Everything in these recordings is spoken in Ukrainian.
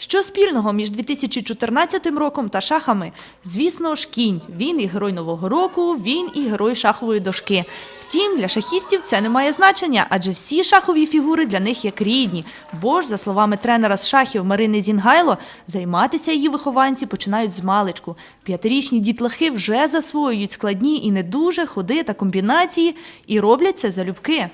Що спільного між 2014 роком та шахами? Звісно ж, кінь. Він і герой Нового року, він і герой шахової дошки. Втім, для шахістів це не має значення, адже всі шахові фігури для них як рідні. Бо ж, за словами тренера з шахів Марини Зінгайло, займатися її вихованці починають з маличку. П'ятирічні дітлахи вже засвоюють складні і не дуже ходи та комбінації і роблять це залюбки.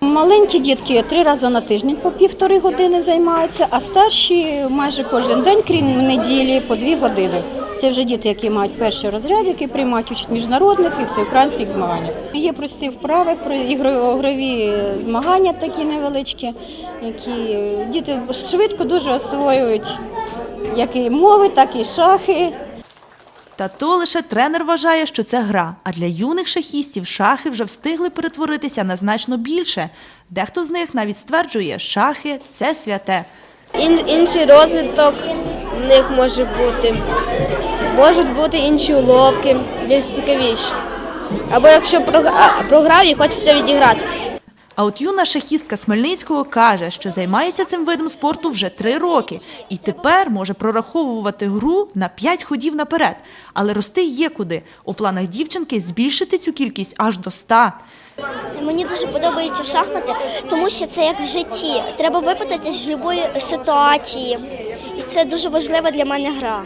Маленькі дітки три рази на тиждень по півтори години займаються, а старші майже кожен день, крім неділі, по дві години. Це вже діти, які мають перший розряд, які приймають участь міжнародних і всеукраїнських змаганнях. Є прості вправи, ігрові змагання такі невеличкі, які діти швидко дуже освоюють як і мови, так і шахи. Та то лише тренер вважає, що це гра. А для юних шахістів шахи вже встигли перетворитися на значно більше. Дехто з них навіть стверджує, шахи це святе. Ін, інший розвиток в них може бути. Можуть бути інші уловки, більш цікавіші. Або якщо програв і хочеться відігратися. А от юна шахістка Смельницького каже, що займається цим видом спорту вже три роки і тепер може прораховувати гру на п'ять ходів наперед. Але рости є куди. У планах дівчинки збільшити цю кількість аж до ста. Мені дуже подобаються шахмати, тому що це як в житті. Треба випитати з будь-якої ситуації. І це дуже важлива для мене гра.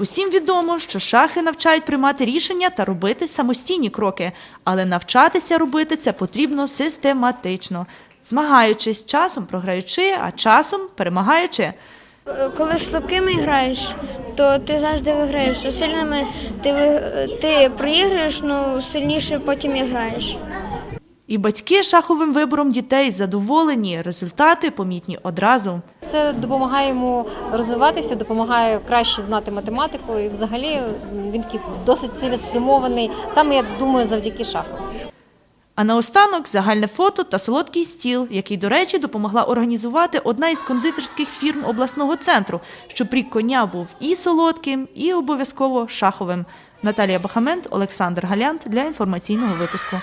Усім відомо, що шахи навчають приймати рішення та робити самостійні кроки, але навчатися робити це потрібно систематично, змагаючись, часом програючи, а часом перемагаючи. Коли з слабкими граєш, то ти завжди виграєш. А сильними ти, ти проіграєш, ну сильніше потім і граєш. І батьки шаховим вибором дітей задоволені, результати помітні одразу. Це допомагає йому розвиватися, допомагає краще знати математику. І взагалі він такий досить цілеспрямований. Саме я думаю, завдяки шаху. А наостанок загальне фото та солодкий стіл, який, до речі, допомогла організувати одна із кондитерських фірм обласного центру, щоб рік коня був і солодким, і обов'язково шаховим. Наталія Бахамент, Олександр Галянт для інформаційного випуску.